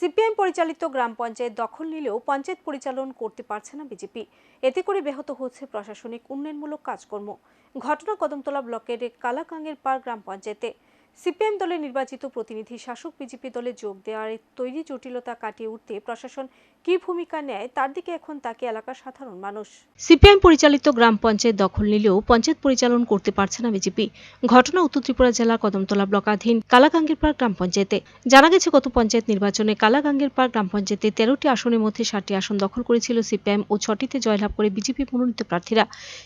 CPM পরিচালিত গ্রাম পঞ্চায়েত দখল নিলেও পঞ্চায়েত পরিচালন করতে পারছে না বিজেপি। এতে করে ব্যাহত হচ্ছে প্রশাসনিক উন্নয়নমূলক কাজকর্ম। ঘটনা কদমতলা ব্লকের কালাকাঙ্গের পার গ্রাম পঞ্চায়েতে সিপিএম দলের নির্বাচিত প্রতিনিধি শাসক বিজেপি দলে যোগ দেওয়ার তৈরি জটিলতা কাটিয়ে উঠতে প্রশাসন কী ভূমিকা নেয়, তার দিকে এখন তাকে এলাকার সাধারণ মানুষ। সিপিএম পরিচালিত গ্রাম পঞ্চায়েত দখল নিলেও পঞ্চায়েত পরিচালন করতে পারছে না বিজেপি। ঘটনা উত্তর ত্রিপুরা জেলার কদমতলা ব্লকাধীন কালাগাঙ্গের পাড় গ্রাম পঞ্চায়েতে। জানা গেছে, গত পঞ্চায়েত নির্বাচনে কালাগাঙ্গের পাড় গ্রাম পঞ্চায়েতে তেরোটি আসনের মধ্যে ষাটটি আসন দখল করেছিল সিপিএম ও ছটিতে জয়লাভ করে বিজেপি মনোনীত প্রার্থীরা।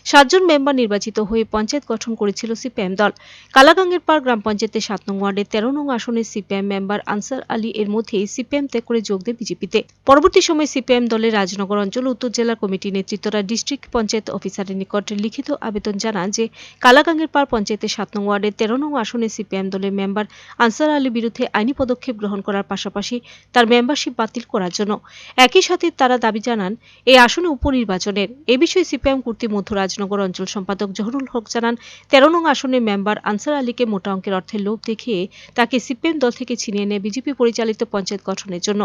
সাতজন মেম্বার নির্বাচিত হয়ে পঞ্চায়েত গঠন করেছিল সিপিএম দল। কালাগাঙ্গের পাড় গ্রাম পঞ্চায়েতের সাত নং ওয়ার্ডের তেরো নং আসনের সিপিএম মেম্বার আনসার আলী এর মধ্যেই সিপিএম ত্যাগ করে যোগ দেয় বিজেপিতে। পরবর্তী সময় সিপিএম দলের রাজনগর অঞ্চল উত্তর জেলা কমিটি নেতৃত্বরা ডিস্ট্রিক্ট পঞ্চায়েত অফিসারের নিকট লিখিত আবেদন জানান যে কালাগাঙ্গের পাড় পঞ্চায়েতের সাত নং ওয়ার্ডের তেরো নং আসনে সিপিএম দলের মেম্বার আনসার আলীর বিরুদ্ধে আইনি পদক্ষেপ গ্রহণ করার পাশাপাশি তার মেম্বারশিপ বাতিল করার জন্য। একই সাথে তারা দাবি জানান এই আসনে উপনির্বাচনের। এ বিষয়ে সিপিএম কর্তৃ মধ্য রাজনগর অঞ্চল সম্পাদক জহরুল হক জানান, তেরো নং আসনের মেম্বার আনসার আলীকে মোটা অঙ্কের অর্থের লোভ দেখিয়ে তাকে সিপিএম দল থেকে ছিনিয়ে নেয় বিজেপি পরিচালিত পঞ্চায়েত গঠনের জন্য।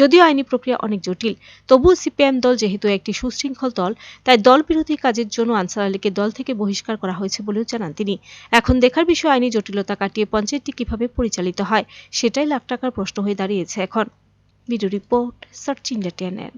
যদিও আইনি প্রক্রিয়া অনেক জটিল, তবুও সিপিএম দল যেহেতু একটি সুশৃঙ্খল দল, তাই দল বিরোধী কাজের জন্য আনসার আলীকে দল থেকে বহিষ্কার করা হয়েছে বলেও জানান তিনি। এখন দেখার বিষয়, আইনি জটিলতা কাটিয়ে পঞ্চায়েতটি কীভাবে পরিচালিত হয়, সেটাই লাখ টাকার প্রশ্ন হয়ে দাঁড়িয়েছে এখন। Video report, search India TNN.